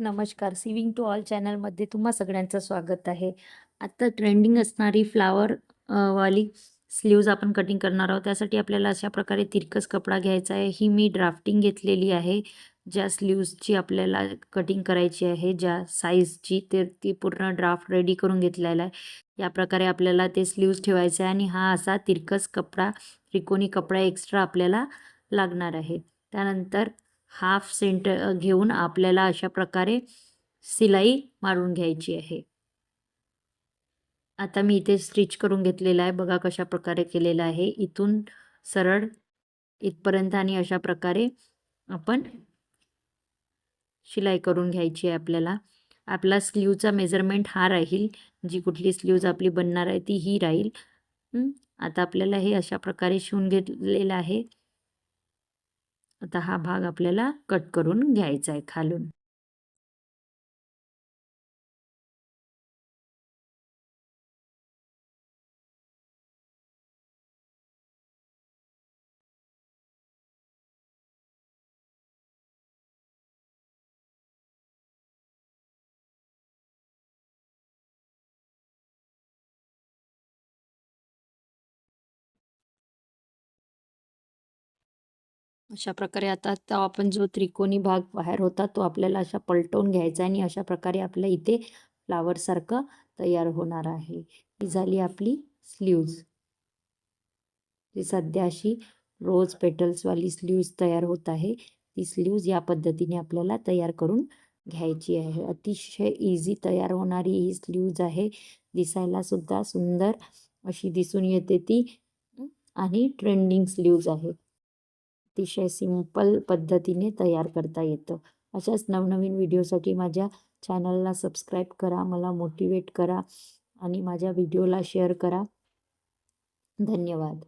नमस्कार. सिविंग to all चॅनलमध्ये तुम्हा सगळ्यांचं स्वागत आहे. आता ट्रेंडिंग असणारी फ्लावर वाली स्लीव्ज आपण कटिंग करणार आहोत. त्यासाठी आपल्याला अशा प्रकारे तिरकस कपडा घ्यायचा आहे. ही मी ड्राफ्टिंग घेतलेली आहे. ज्या स्लीव्जची आपल्याला कटिंग करायची आहे ज्या साईजची ते ती पूर्ण ड्राफ्ट रेडी करून घेतलेला आहे. या प्रकारे आपल्याला ते स्लीव्ज ठेवायचे आहे आणि हा असा तिरकस कपडा त्रिकोणी कपडा एक्स्ट्रा आपल्याला लागणार आहे. त्यानंतर हाफ सेंटर घेऊन आपल्याला अशा प्रकारे शिलाई मारून घ्यायची आहे. आता मी इथे स्टिच करून घेतलेला आहे. बघा कशा प्रकारे केलेलं आहे. इथून सरळ इथपर्यंत आणि अशा प्रकारे आपण शिलाई करून घ्यायची आहे आपल्याला. आपला स्लीवचा मेजरमेंट हा राहील. जी कुठली स्लीव्ज आपली बनणार आहे ती ही राहील. आता आपल्याला हे अशा प्रकारे शिवून घेतलेलं आहे. आता हा भाग आपल्याला कट करून घ्यायचा आहे खालून. अशा प्रकारे आता आपण जो त्रिकोणी भाग बाहेर होता तो आपल्याला अशा पलटवून घ्यायचा आणि अशा प्रकारे आपल्या इथे फ्लावरसारखं तयार होणार आहे. ही झाली आपली स्लीव्ज जी सध्या अशी रोज पेटल्सवाली स्लीव्ज तयार होत आहे ती स्लीव्ज या पद्धतीने आपल्याला तयार करून घ्यायची आहे. अतिशय इझी तयार होणारी ही स्लीव्ज आहे. दिसायला सुद्धा सुंदर अशी दिसून येते ती आणि ट्रेंडिंग स्लीव्ज आहे. अतिशय सिंपल पद्धतीने तयार करता येतं. अशाच नवनवीन व्हिडिओसाठी माझ्या चॅनलला सबस्क्राईब करा मला मोटिवेट करा आणि माझ्या व्हिडिओला शेअर करा. धन्यवाद.